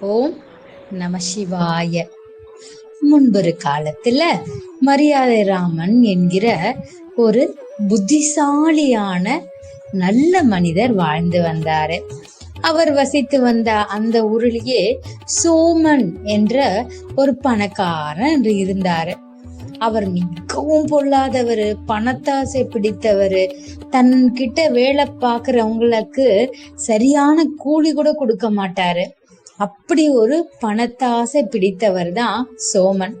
ஓம் நம சிவாய. முன்பொரு காலத்துல மரியாதை ராமன் என்கிற ஒரு புத்திசாலியான நல்ல மனிதர் வாழ்ந்து வந்தாரு. அவர் வசித்து வந்த அந்த ஊரிலேயே சோமன் என்ற ஒரு பணக்காரன் இருந்தாரு. அவர் மிகவும் பொல்லாதவர் பணத்தாசை பிடித்தவர். தன்கிட்ட வேலை பார்க்கறவங்களுக்கு சரியான கூலி கூட கொடுக்க மாட்டாரு. அப்படி ஒரு பணத்தாசை பிடித்தவர் தான் சோமன்.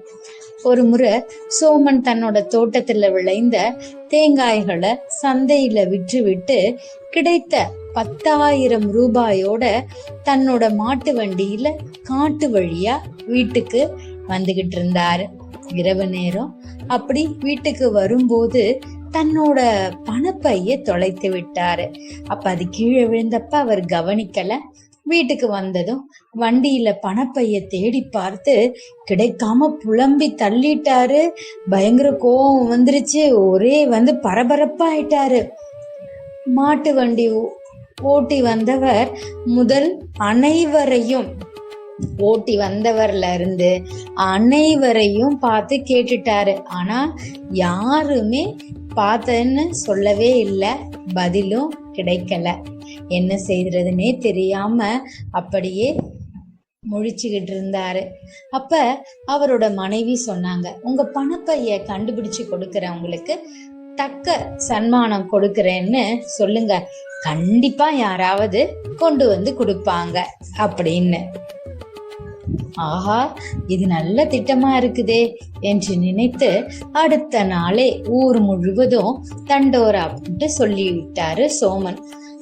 ஒரு முறை சோமன் தன்னோட தோட்டத்துல விளைந்த தேங்காய்களை சந்தையில விற்று விட்டு கிடைத்த பத்தாயிரம் ரூபாயோட தன்னோட மாட்டு வண்டியில காட்டு வழியா வீட்டுக்கு வந்துகிட்டு இருந்தாரு. இரவு நேரம். அப்படி வீட்டுக்கு வரும்போது தன்னோட பணப்பைய தொலைத்து விட்டாரு. அப்ப அது கீழே விழுந்தப்ப அவர் கவனிக்கல. வீட்டுக்கு வந்ததும் வண்டியில பணப்பைய தேடி பார்த்து கிடைக்காம புலம்பி தள்ளிட்டாரு. பயங்கர கோவம் வந்துருச்சு. ஒரே வந்து பரபரப்பாயிட்டாரு. மாட்டு வண்டி ஓ- ஓட்டி வந்தவர் முதல் அனைவரையும் ஓட்டி வந்தவர்ல இருந்து அனைவரையும் பார்த்து கேட்டுட்டாரு. ஆனா யாருமே பார்த்தேன்னு சொல்லவே இல்லை. பதிலும் கிடைக்கல. என்ன செய்யறதுன்னே தெரியாம அப்படியே முழிச்சுக்கிட்டு இருந்தாரு. அப்ப அவரோட மனைவி சொன்னாங்க உங்க பணப்பைய கண்டுபிடிச்சு கொடுக்கறவங்களுக்கு தக்க சன்மானம் கொடுக்கறேன்னு சொல்லுங்க. கண்டிப்பா யாராவது கொண்டு வந்து கொடுப்பாங்க. அப்படின்னு. ஆஹா இது நல்ல திட்டமா இருக்குதே என்று நினைத்து அடுத்த நாளே ஊர் முழுவதும் தண்டோரா அப்படின்ட்டு சொல்லிவிட்டாரு சோமன்.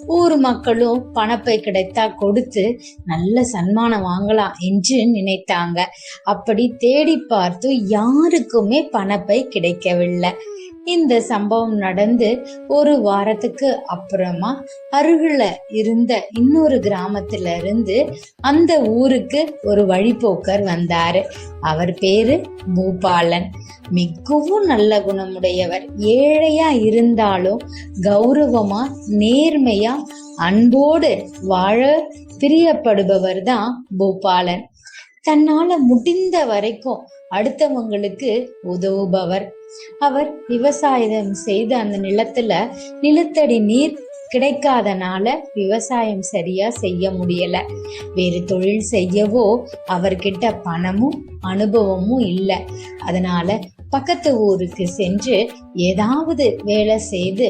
ஊர் மக்களும் பணப்பை கிடைத்தா கொடுத்து நல்ல சன்மானம் வாங்கலாம் என்று நினைத்தாங்க. அப்படி தேடி பார்த்து யாருக்குமே பணப்பை கிடைக்கவில்லை. இந்த சம்பவம் நடந்து ஒரு வாரத்துக்கு அப்புறமா அருகில இருந்த இன்னொரு கிராமத்துல இருந்து அந்த ஊருக்கு ஒரு வழிபோக்கர் வந்தாரு. அவர் பேரு பூபாலன். மிகவும் நல்ல குணமுடையவர். ஏழையா இருந்தாலும் கௌரவமா நேர்மையா அன்போடு வாழ பிரியப்படுபவர் தான் பூபாலன். தன்னால முடிந்த வரைக்கும் அடுத்தவங்களுக்கு உதவுபவர். அவர் விவசாயம் செய்த அந்த நிலத்துல நிலத்தடி நீர் கிடைக்காதனால விவசாயம் சரியா செய்ய முடியல. வேறு தொழில் செய்யவோ அவர்கிட்ட பணமும் அனுபவமும் இல்லை. அதனால பக்கத்து ஊருக்கு சென்று ஏதாவது வேலை செய்து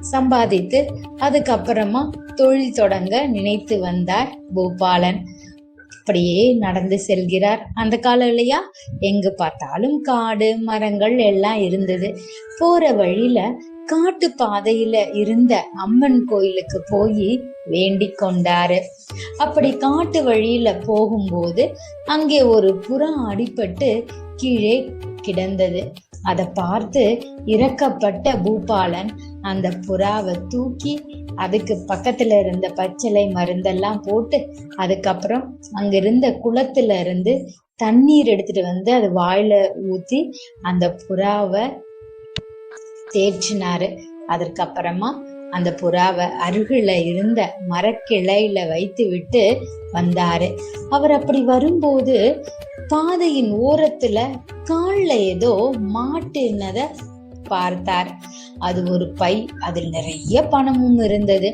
சம்பாதித்து அதுக்கப்புறமா தொழில் தொடங்க நினைத்து வந்தார் பூபாலன். அப்படியே நடந்து செல்கிறார். அந்த காலம் இல்லையா? எங்கு பார்த்தாலும் காடு மரங்கள் எல்லாம் இருந்தது. போற வழியில காட்டு பாதையில இருந்த அம்மன் கோயிலுக்கு போய் வேண்டிக் கொண்டாரு. அப்படி காட்டு வழியில போகும்போது அங்கே ஒரு புறா அடிபட்டு கீழே கிடந்தது. அதை பார்த்து இறக்கப்பட்ட பூபாலன் அந்த புறாவை தூக்கி அதுக்கு பக்கத்துல இருந்த பச்சிலை மருந்தெல்லாம் போட்டு அதுக்கப்புறம் அங்க இருந்த குளத்துல இருந்து தண்ணீர் எடுத்துட்டு வந்து அது வாயில ஊத்தி அந்த புறாவை தேய்ச்சினாரு. அதற்கப்புறமா அந்த புறாவை அருகில இருந்த மரக்கிளையில வைத்து விட்டு வந்தாரு. அவர் அப்படி வரும்போது பாதையின் ஓரத்துல கால்ல ஏதோ மாட்டினதை பார்த்தார். அது ஒரு பை அதில் நிறைய பணமும் இருந்தது.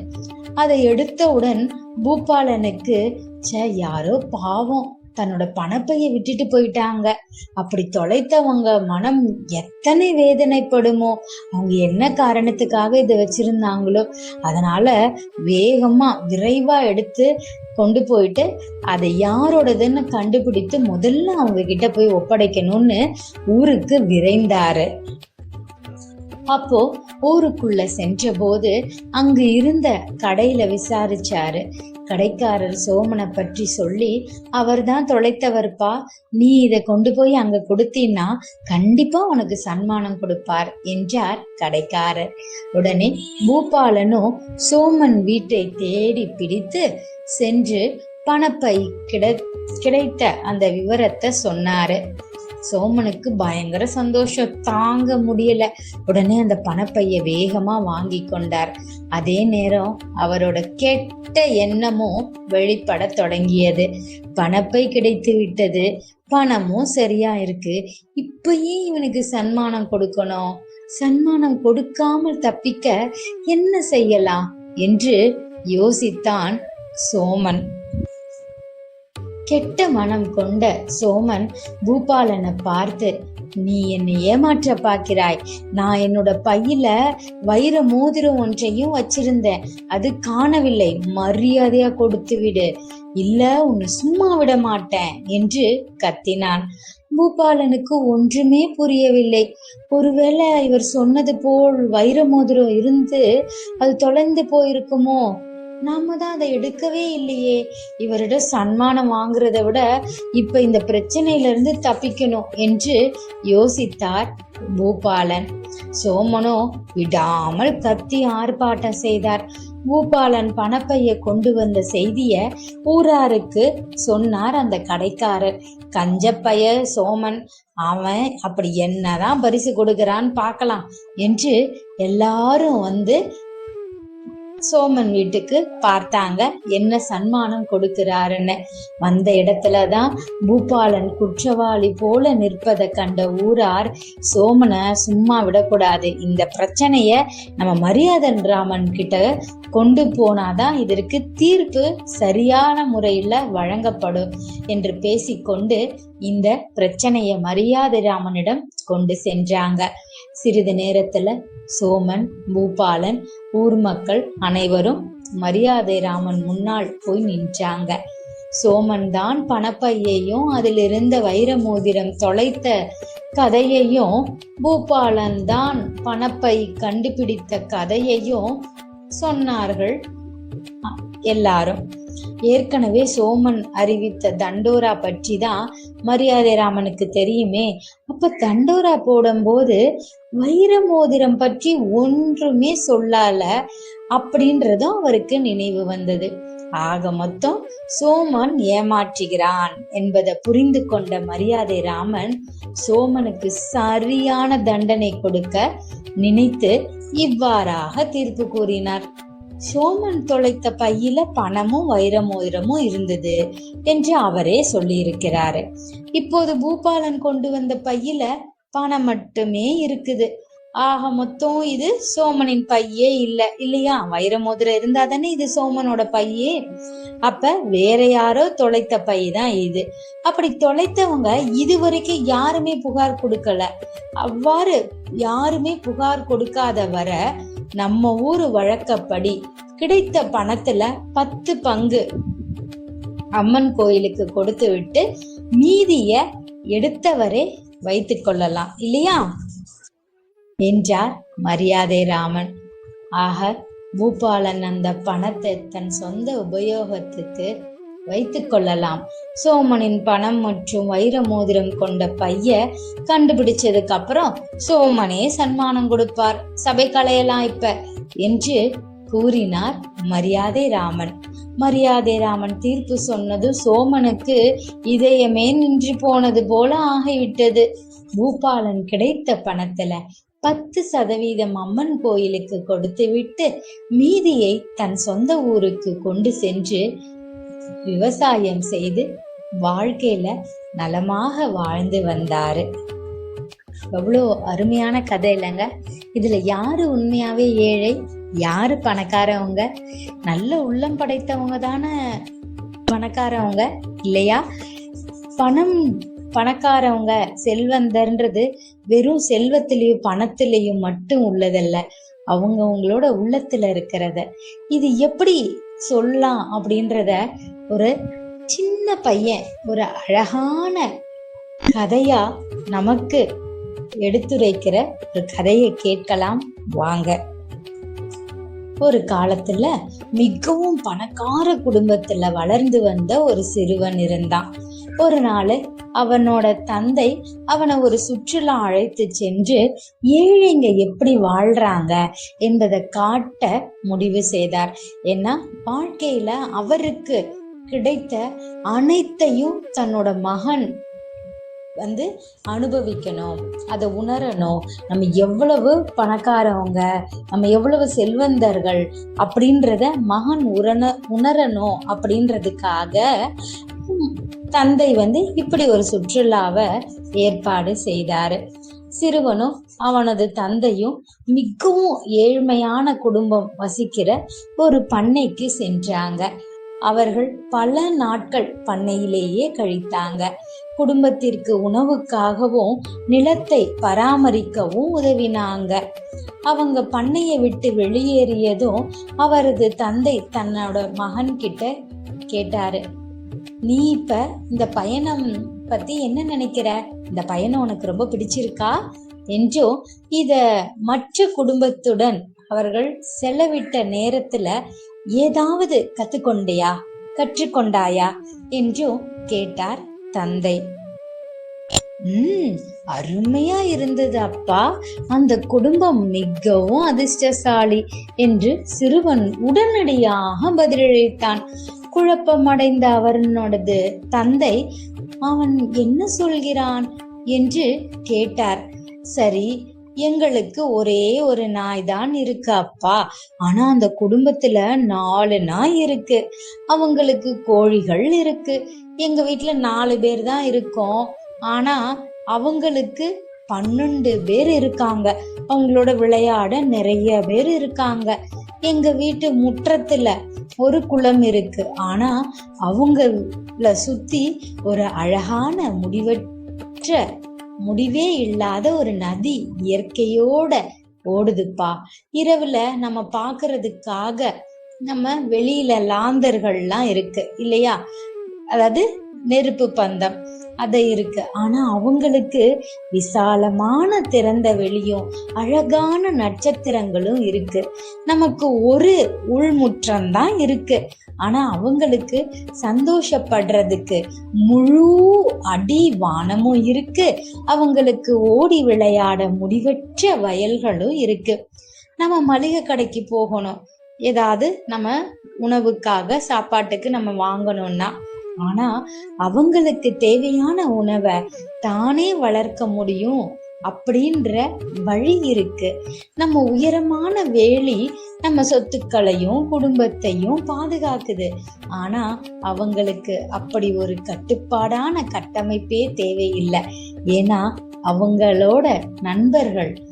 அதை எடுத்தவுடன் பூபாலனுக்கு ச்சே யாரோ பாவம் தன்னோட பணப்பைய விட்டுட்டு போயிட்டாங்க. அப்படி தொலைத்தவங்க மனம் எத்தனை வேதனைப்படுமோ அவங்க என்ன காரணத்துக்காக இதை வச்சிருந்தாங்களோ அதனால வேகமா விரைவா எடுத்து கொண்டு போயிட்டு அதை யாரோடதுன்னு கண்டுபிடித்து முதல்ல அவங்க கிட்ட போய் ஒப்படைக்கணும்னு ஊருக்கு விரைந்தாரு. அப்போ ஊருக்குள்ள சென்றபோது அங்கு இருந்த கடையில விசாரிச்சாரு. கடைக்காரர் சோமனை பற்றி சொல்லி அவர் தான் தொலைத்தவர்ப்பா? நீ இதை கொண்டு போய் அங்க கொடுத்தீன்னா கண்டிப்பா உனக்கு சன்மானம் கொடுப்பார் என்றார் கடைக்காரர். உடனே பூபாலனும் சோமன் வீட்டை தேடி பிடித்து சென்று பணப்பை கிடை கிடைத்த அந்த விவரத்தை சொன்னாரு. சோமனுக்கு பயங்கர சந்தோஷம். தாங்க முடியல. உடனே அந்த பணப்பைய வேகமா வாங்கி கொண்டார். அதே நேரம் அவரோட கெட்ட எண்ணமும் வெளிப்பட தொடங்கியது. பணப்பை கிடைத்து விட்டது. பணமும் சரியா இருக்கு. இப்பயே இவனுக்கு சன்மானம் கொடுக்கணும். சன்மானம் கொடுக்காமல் தப்பிக்க என்ன செய்யலாம்? என்று யோசித்தான் சோமன். கெட்ட மனம் கொண்ட சோமன் பூபாலனை பார்த்து நீ என்னை ஏமாற்ற பார்க்கிறாய். நான் என்னோட பையில வைர மோதிரம் ஒன்றையும் வச்சிருந்தேன். அது காணவில்லை. மரியாதையா கொடுத்து விடு. இல்ல உன்னை சும்மா விட மாட்டேன் என்று கத்தினான். பூபாலனுக்கு ஒன்றுமே புரியவில்லை. ஒருவேளை இவர் சொன்னது போல் வைர மோதிரம் இருந்து அது தொலைந்து போயிருக்குமோ? நாம தான் அதை எடுக்கவே இல்லையே. இவரிடம் சன்மானம் வாங்குறத விட இப்ப இந்த பிரச்சனையில இருந்து தப்பிக்கணும் என்று யோசித்தார் பூபாலன். சோமனோ விடாமல் கத்தி ஆர்ப்பாட்டம் செய்தார். பூபாலன் பணப்பைய கொண்டு வந்த செய்திய ஊராருக்கு சொன்னார் அந்த கடைக்காரர். கஞ்சப்பைய சோமன் அவன் அப்படி என்னதான் பரிசு கொடுக்கறான்னு பார்க்கலாம் என்று எல்லாரும் வந்து சோமன் வீட்டுக்கு பார்த்தாங்க. என்ன சன்மானம் கொடுக்கிறாருன்னு. வந்த இடத்துலதான் பூபாலன் குற்றவாளி போல நிற்பதை கண்ட ஊரார் சோமனை சும்மா விடக்கூடாது. இந்த பிரச்சனைய நம்ம மரியாதன் ராமன் கிட்ட கொண்டு போனாதான் இதற்கு தீர்ப்பு சரியான முறையில வழங்கப்படும் என்று பேசிக்கொண்டு இந்த பிரச்சனைய மரியாதை ராமனிடம் கொண்டு சென்றாங்க. சிறிது நேரத்துல சோமன் பூபாலன் ஊர் மக்கள் அனைவரும் மரியாதை ராமன் முன்னால் போய் நின்றாங்க. சோமன் தான் பணப்பையையும் அதில் இருந்த வைர மோதிரம் தொலைத்த கதையையும் பூபாலன் தான் பணப்பை கண்டுபிடித்த கதையையும் சொன்னார்கள். எல்லாரும் ஏற்கனவே சோமன் அறிவித்த தண்டோரா பற்றி தான் மரியாதை ராமனுக்கு தெரியுமே. அப்ப தண்டோரா போடும்போது வைர மோதிரம் பற்றி ஒன்றுமே சொல்லால அப்படின்றதும் அவருக்கு நினைவு வந்தது. ஆக மொத்தம் சோமன் ஏமாற்றுகிறான் என்பதை புரிந்து கொண்ட மரியாதை ராமன் சோமனுக்கு சரியான தண்டனை கொடுக்க நினைத்து இவ்வாறாக தீர்ப்பு கூறினார். சோமன் தொலைத்த பையில பணமும் வைர மோதிரமும் இருந்தது என்று அவரே சொல்லியிருக்கிறாரு. இப்போது பூபாலன் கொண்டு வந்த பையில பணம் மட்டுமே இருக்குது. ஆக மொத்தம் இது சோமனின் பையே இல்ல இல்லையா? வைரமோதிரம் இருந்தா தானே இது சோமனோட பையே? அப்ப வேற யாரோ தொலைத்த பை தான் இது. அப்படி தொலைத்தவங்க இதுவரைக்கும் யாருமே புகார் கொடுக்கல. அவ்வாறு யாருமே புகார் கொடுக்காத வர நம்ம ஊரு வழக்கப்படி கிடைத்த பணத்துல பத்து பங்கு அம்மன் கோயிலுக்கு கொடுத்து விட்டு மீதிய எடுத்தவரே வைத்துக் கொள்ளலாம் இல்லையா? என்றார் மரியாதை ராமன். ஆக பூபாலன் அந்த பணத்தை தன் சொந்த உபயோகத்துக்கு வைத்துக் கொள்ளலாம் சோமனின் பணம் மற்றும் வைர மோதிரம் கொண்ட பைய கண்டுபிடிச்சதுக்கு அப்புறம் சோமனே சன்மானம் கொடுப்பார். சபை களையலாம் இப்ப? என்று கூறினார் மரியாதை ராமன். மரியாதை ராமன் தீர்ப்பு சொன்னது சோமனுக்கு இதயமே நின்று போனது போல ஆகிவிட்டது. பூபாலன் கிடைத்த பணத்துல பத்து சதவீதம் அம்மன் கோயிலுக்கு கொடுத்து விட்டு மீதியை தன் சொந்த ஊருக்கு கொண்டு சென்று விவசாயம் செய்து வாழ்க்கையில நலமாக வாழ்ந்து வந்தாரு. எவ்வளோ அருமையான கதை இல்லைங்க. இதுல யாரு உண்மையாவே ஏழை யாரு பணக்காரவங்க நல்ல உள்ளம் படைத்தவங்க தானே பணக்காரவங்க இல்லையா? பணம் பணக்காரவங்க செல்வந்தர்ன்றது வெறும் செல்வத்திலையும் பணத்திலையும் மட்டும் உள்ளதல்ல. அவங்கவுங்களோட உள்ளத்துல இருக்கிறத. இது எப்படி சொல்லலாம் அப்படின்றத ஒரு சின்ன பையன் ஒரு அழகான கதையா நமக்கு எடுத்துரைக்கிற ஒரு கதையை கேட்கலாம் வாங்க. ஒரு காலத்துல மிகவும் பணக்கார குடும்பத்துல வளர்ந்து வந்த ஒரு சிறுவன் இருந்தான். ஒரு நாள் அவனோட தந்தை அவனை ஒரு சுற்றுலா அழைத்து சென்று ஏழைங்க எப்படி வாழ்றாங்க? என்பதை காட்ட முடிவு செய்தார். ஏன்னா வாழ்க்கையில அவருக்கு கிடைத்த அனைத்தையும் தன்னோட மகன் வந்து அனுபவிக்கணும் அதை உணரணும். நம்ம எவ்வளவு பணக்காரவங்க நம்ம எவ்வளவு செல்வந்தர்கள் அப்படின்றத மகன் உரண உணரணும் அப்படின்றதுக்காக தந்தை வந்து இப்படி ஒரு சுற்றுலாவை ஏற்பாடு செய்தாரு. சிறுவனும் அவனது தந்தையும் மிகவும் ஏழ்மையான குடும்பம் வசிக்கிற ஒரு பண்ணைக்கு சென்றாங்க. அவர்கள் பல நாட்கள் பண்ணையிலேயே கழித்தாங்க. குடும்பத்திற்கு உணவுக்காகவும் நிலத்தை பராமரிக்கவும் உதவினாங்க. அவங்க பண்ணையை விட்டு வெளியேறியதும் அவரது தந்தை தன்னோட மகன் கிட்ட கேட்டாரு. நீ இப்ப இந்த பயணம் பத்தி என்ன நினைக்கிற? இந்த பயணம் உனக்கு ரொம்ப பிடிச்சிருக்கா? என்றும் இத மற்ற குடும்பத்துடன் அவர்கள் செலவிட்ட நேரத்துல ஏதாவது கத்துக்கொண்டியா? கற்றுக்கொண்டாயா? என்றும் கேட்டார் தந்தை. அருமையா இருந்தது அப்பா. அந்த குடும்பம் மிகவும் அதிர்ஷ்டசாலி என்று சிறுவன் உடனடியாக பதிலளித்தான். குழப்பமடைந்த அவனோடது தந்தை அவன் என்ன சொல்கிறான்? என்று கேட்டார். சரி எங்களுக்கு ஒரே ஒரு நாய் தான் இருக்கு அப்பா. ஆனா அந்த குடும்பத்துல நாலு நாய் இருக்கு. அவங்களுக்கு கோழிகள் இருக்கு. எங்க வீட்டுல நாலு பேர் தான் இருக்கோம். ஆனா அவங்களுக்கு பன்னெண்டு பேர் இருக்காங்க. அவங்களோட விளையாட நிறைய பேர் இருக்காங்க. எங்க வீட்டு முற்றத்துல ஒரு குளம் இருக்கு. ஆனா அவங்கள சுத்தி ஒரு அழகான முடிவற்ற முடிவே இல்லாத ஒரு நதி இயற்கையோட ஓடுதுப்பா. இரவுல நம்ம பாக்குறதுக்காக நம்ம வெளியில லாந்தர்கள்லாம் இருக்கு. இல்லையா? அதாவது நெருப்பு பந்தம். அது இருக்கு. ஆனா அவங்களுக்கு விசாலமான திறந்த வெளியும் அழகான நட்சத்திரங்களும் இருக்கு. நமக்கு ஒரு உள்முற்றம் தான் இருக்கு. ஆனா அவங்களுக்கு சந்தோஷப்படுறதுக்கு முழு அடி வானமும் இருக்கு. அவங்களுக்கு ஓடி விளையாட முடிவற்ற வயல்களும் இருக்கு. நம்ம மளிகை கடைக்கு போகணும். ஏதாவது நம்ம உணவுக்காக சாப்பாட்டுக்கு நம்ம வாங்கணும்னா ஆனா அவங்களுக்கு தேவையான உணவை தானே வளர்க்க முடியும் அப்படின்ற வழி இருக்கு. நம்ம உயரமான வேலி நம்ம சொத்துக்களையும் குடும்பத்தையும் பாதுகாக்குது. ஆனா அவங்களுக்கு அப்படி ஒரு கட்டுப்பாடான கட்டமைப்பே தேவையில்லை. ஏன்னா அவங்களோட நண்பர்கள்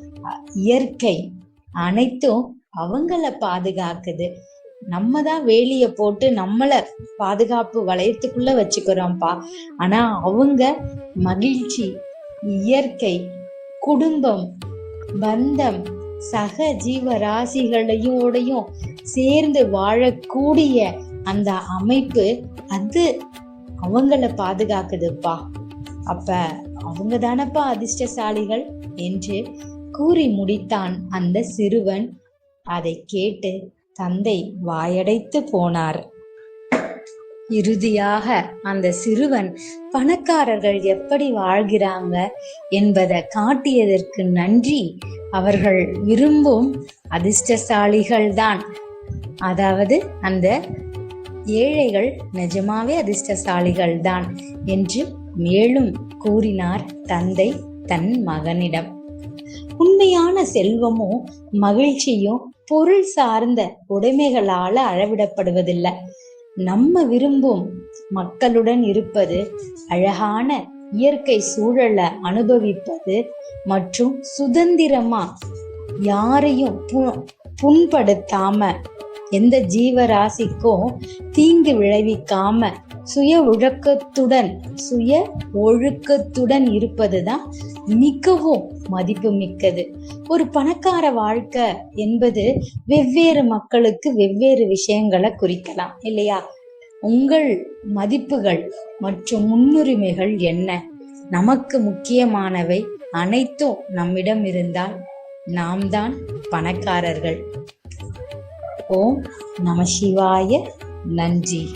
இயற்கை அனைத்தும் அவங்கள பாதுகாக்குது. நம்ம தான் வேலிய போட்டு நம்மள பாதுகாப்பு வளையத்துக்குள்ள வச்சுக்கிறோம்ப்பா. ஆனா அவங்க மகிழ்ச்சி இயற்கை குடும்பம் பந்தம் சக ஜீவராசிகளையோடையும் சேர்ந்து வாழக்கூடிய அந்த அமைப்பு அது அவங்கள பாதுகாக்குதுப்பா. அப்ப அவங்க தானப்பா அதிர்ஷ்டசாலிகள் என்று கூறி முடித்தான் அந்த சிறுவன். அதை கேட்டு தந்தை வாயடைத்து போனார். இறுதியாக அந்த சிறுவன் பணக்காரர்கள் எப்படி வாழ்கிறாங்க? என்பதை காட்டியதற்கு நன்றி. அவர்கள் விரும்பும் அதிர்ஷ்டசாலிகள்தான் அதாவது அந்த ஏழைகள் நிஜமாவே அதிர்ஷ்டசாலிகள் தான் என்று மேலும் கூறினார் தந்தை தன் மகனிடம். உண்மையான செல்வமும் மகிழ்ச்சியும் பொருள் சார்ந்த உடைமைகளால அளவிடப்படுவதில்லை. நம்ம விரும்பும் மக்களுடன் இருப்பது அழகான இயற்கை சூழலை அனுபவிப்பது மற்றும் சுதந்திரமா யாரையும் பு- புண்படுத்தாம எந்த ஜீவராசிக்கும் தீங்கு விளைவிக்காம சுய ஒழுக்கத்துடன் சுய ஒழுக்கத்துடன் இருப்பதுதான் மிகவும் மதிப்பு மிக்கது ஒரு பணக்கார வாழ்க்கை என்பது வெவ்வேறு மக்களுக்கு வெவ்வேறு விஷயங்களை குறிக்கலாம் இல்லையா? உங்கள் மதிப்புகள் மற்றும் முன்னுரிமைகள் என்ன? நமக்கு முக்கியமானவை அனைத்தும் நம்மிடம் இருந்தால் நாம் தான் பணக்காரர்கள். ஓம் நம சிவாய. நன்றி.